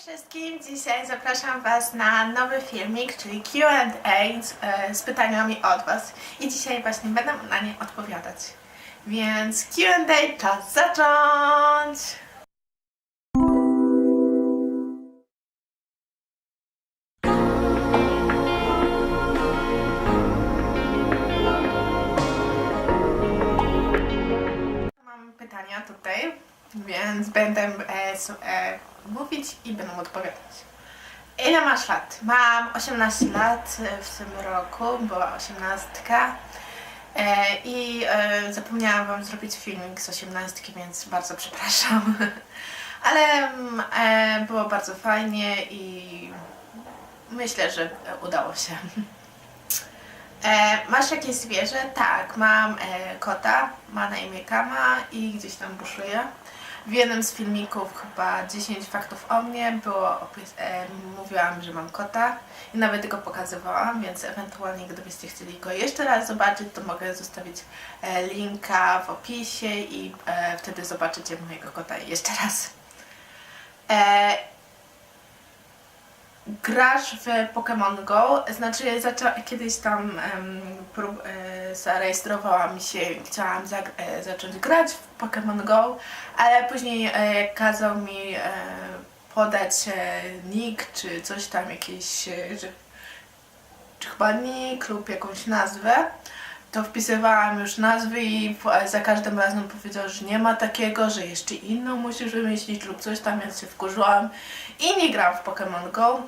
wszystkim! Dzisiaj zapraszam Was na nowy filmik, czyli Q&A z, e, z pytaniami od Was. I dzisiaj właśnie będę na nie odpowiadać. Więc Q&A czas zacząć! Tutaj, więc będę e, e, mówić i będę odpowiadać. Ile masz lat? Mam 18 lat e, w tym roku, była 18. E, I e, zapomniałam Wam zrobić filmik z 18, więc bardzo przepraszam. Ale mm, e, było bardzo fajnie i myślę, że udało się. E, masz jakieś zwierzę? Tak, mam e, kota, ma na imię Kama i gdzieś tam buszuje. W jednym z filmików chyba 10 faktów o mnie było e, mówiłam, że mam kota i nawet go pokazywałam, więc ewentualnie gdybyście chcieli go jeszcze raz zobaczyć, to mogę zostawić e, linka w opisie i e, wtedy zobaczycie mojego kota jeszcze raz. E, Grasz w Pokémon Go, znaczy zaczę- kiedyś tam prób, e, zarejestrowałam się, chciałam e, zacząć grać w Pokémon Go, ale później e, kazał mi e, podać e, nick czy coś tam, jakieś, e, że, czy chyba nick lub jakąś nazwę. To wpisywałam już nazwy i po- za każdym razem powiedział, że nie ma takiego, że jeszcze inną musisz wymyślić lub coś tam, więc się wkurzyłam i nie gram w Pokémon Go,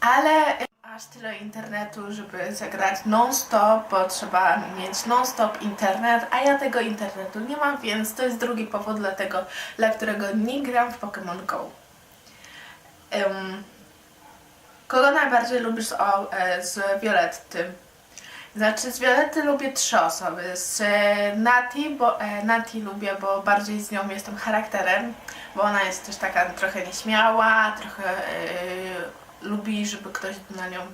ale masz tyle internetu, żeby zagrać non-stop, bo trzeba mieć non-stop internet, a ja tego internetu nie mam, więc to jest drugi powód, dlatego, dla którego nie gram w Pokémon Go. Em, kogo najbardziej lubisz z, o, e, z Violetty? Znaczy z Violety lubię trzy osoby. Z e, Nati, bo e, Nati lubię, bo bardziej z nią jestem charakterem, bo ona jest też taka trochę nieśmiała, trochę e, lubi, żeby ktoś na nią em,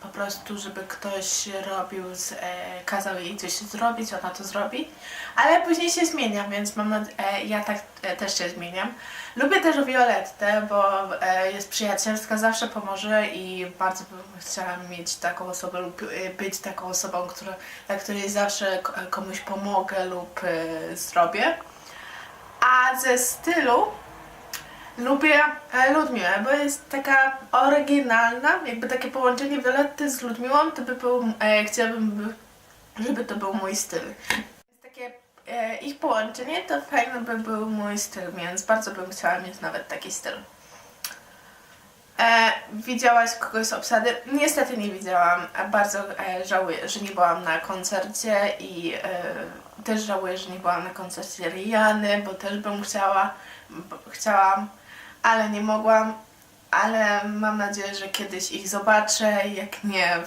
po prostu, żeby ktoś robił, z, e, kazał jej coś zrobić, ona to zrobi, ale później się zmienia, więc mam nad- e, ja tak e, też się zmieniam. Lubię też Violettę, bo e, jest przyjacielska, zawsze pomoże i bardzo bym chciała mieć taką osobę lub e, być taką osobą, która, dla której zawsze komuś pomogę lub e, zrobię. A ze stylu lubię e, Ludmiłę, bo jest taka oryginalna, jakby takie połączenie Violetty z Ludmiłą, to by był, e, chciałabym, by, żeby to był mój styl. Takie e, ich połączenie, to fajny by był mój styl, więc bardzo bym chciała mieć nawet taki styl. E, widziałaś kogoś z obsady? Niestety nie widziałam, bardzo e, żałuję, że nie byłam na koncercie i e, też żałuję, że nie byłam na koncercie Riany, bo też bym chciała, chciałam, ale nie mogłam, ale mam nadzieję, że kiedyś ich zobaczę, jak nie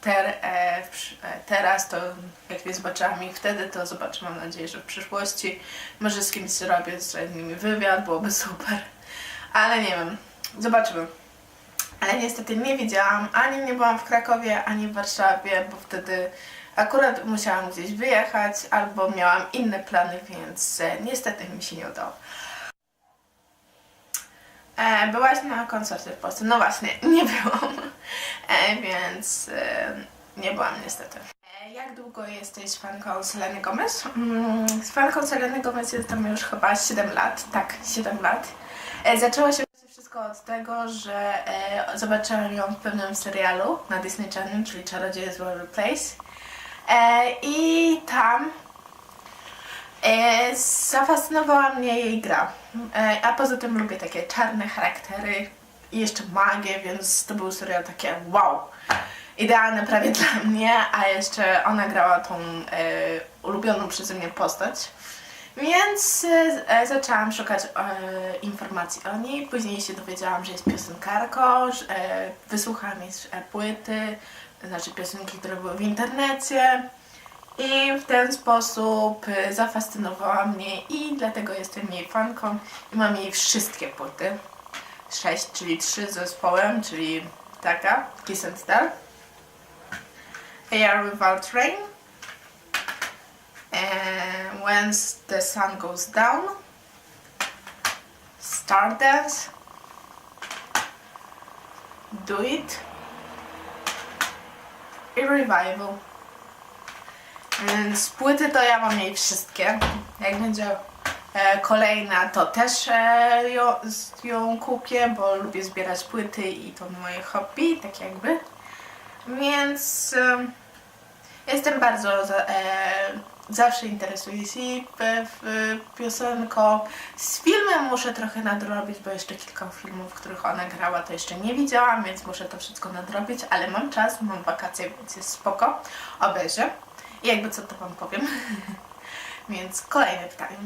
ter, e, e, teraz, to jak nie zobaczyłam ich wtedy, to zobaczę, mam nadzieję, że w przyszłości. Może z kimś zrobię z nimi wywiad, byłoby super, ale nie wiem, zobaczymy. Ale niestety nie widziałam, ani nie byłam w Krakowie, ani w Warszawie, bo wtedy akurat musiałam gdzieś wyjechać, albo miałam inne plany, więc e, niestety mi się nie udało. E, byłaś na koncercie w Polsce? No właśnie, nie byłam, e, więc e, nie byłam niestety. E, jak długo jesteś fanką Seleny Gomez? Mm, z fanką Seleny Gomez jestem już chyba 7 lat, tak, 7 lat. E, zaczęło się wszystko od tego, że e, zobaczyłam ją w pewnym serialu na Disney Channel, czyli Czarodzieje z Waverly Place. E, I tam e, zafascynowała mnie jej gra. E, a poza tym lubię takie czarne charaktery i jeszcze magię, więc to był serial takie wow. Idealny prawie dla mnie, a jeszcze ona grała tą e, ulubioną przeze mnie postać. Więc e, zaczęłam szukać e, informacji o niej. Później się dowiedziałam, że jest piosenkarką, że, e, wysłuchałam jej e, płyty, znaczy piosenki, które były w internecie. I w ten sposób e, zafascynowała mnie i dlatego jestem jej fanką i mam jej wszystkie płyty. Sześć, czyli trzy z zespołem, czyli taka, Kiss and Tell, Air Without Rain, and When the Sun Goes Down, Stardance, Do It. I Revival. Więc płyty to ja mam jej wszystkie. Jak będzie e, kolejna, to też e, ją, z- ją kupię, bo lubię zbierać płyty i to moje hobby, tak jakby. Więc em, jestem bardzo e, zawsze interesuję się piosenką. Z filmem muszę trochę nadrobić, bo jeszcze kilka filmów, w których ona grała, to jeszcze nie widziałam, więc muszę to wszystko nadrobić, ale mam czas, mam wakacje, więc jest spoko. Obejrzę. I jakby co to wam powiem. więc kolejne pytanie.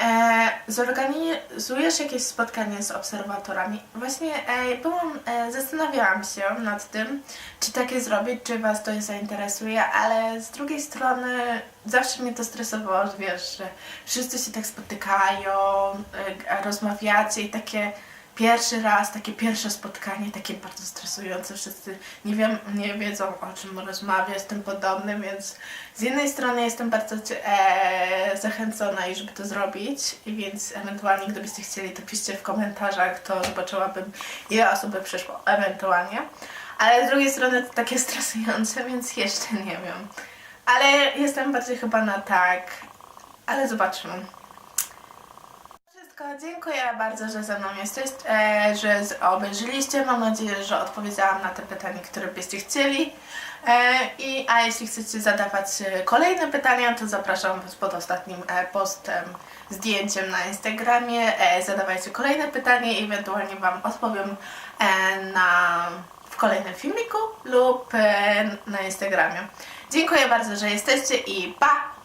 E, zorganizujesz jakieś spotkanie z obserwatorami? Właśnie e, byłam, e, zastanawiałam się nad tym, czy takie zrobić, czy Was to zainteresuje, ale z drugiej strony zawsze mnie to stresowało, że wiesz, że wszyscy się tak spotykają, e, rozmawiacie i takie pierwszy raz, takie pierwsze spotkanie, takie bardzo stresujące, wszyscy nie, wiem, nie wiedzą o czym rozmawiać, tym podobnym, więc z jednej strony jestem bardzo e, zachęcona i żeby to zrobić, i więc ewentualnie gdybyście chcieli, to piszcie w komentarzach, to zobaczyłabym ile osób przyszło, ewentualnie. Ale z drugiej strony to takie stresujące, więc jeszcze nie wiem. Ale jestem bardziej chyba na tak, ale zobaczymy. Dziękuję bardzo, że ze mną jesteś, e, że obejrzyliście. Mam nadzieję, że odpowiedziałam na te pytania, które byście chcieli. E, i, a jeśli chcecie zadawać e, kolejne pytania, to zapraszam Was pod ostatnim e, postem, zdjęciem na Instagramie. Zadawajcie kolejne pytanie i ewentualnie Wam odpowiem na, w kolejnym filmiku lub na Instagramie. Dziękuję bardzo, że jesteście i pa!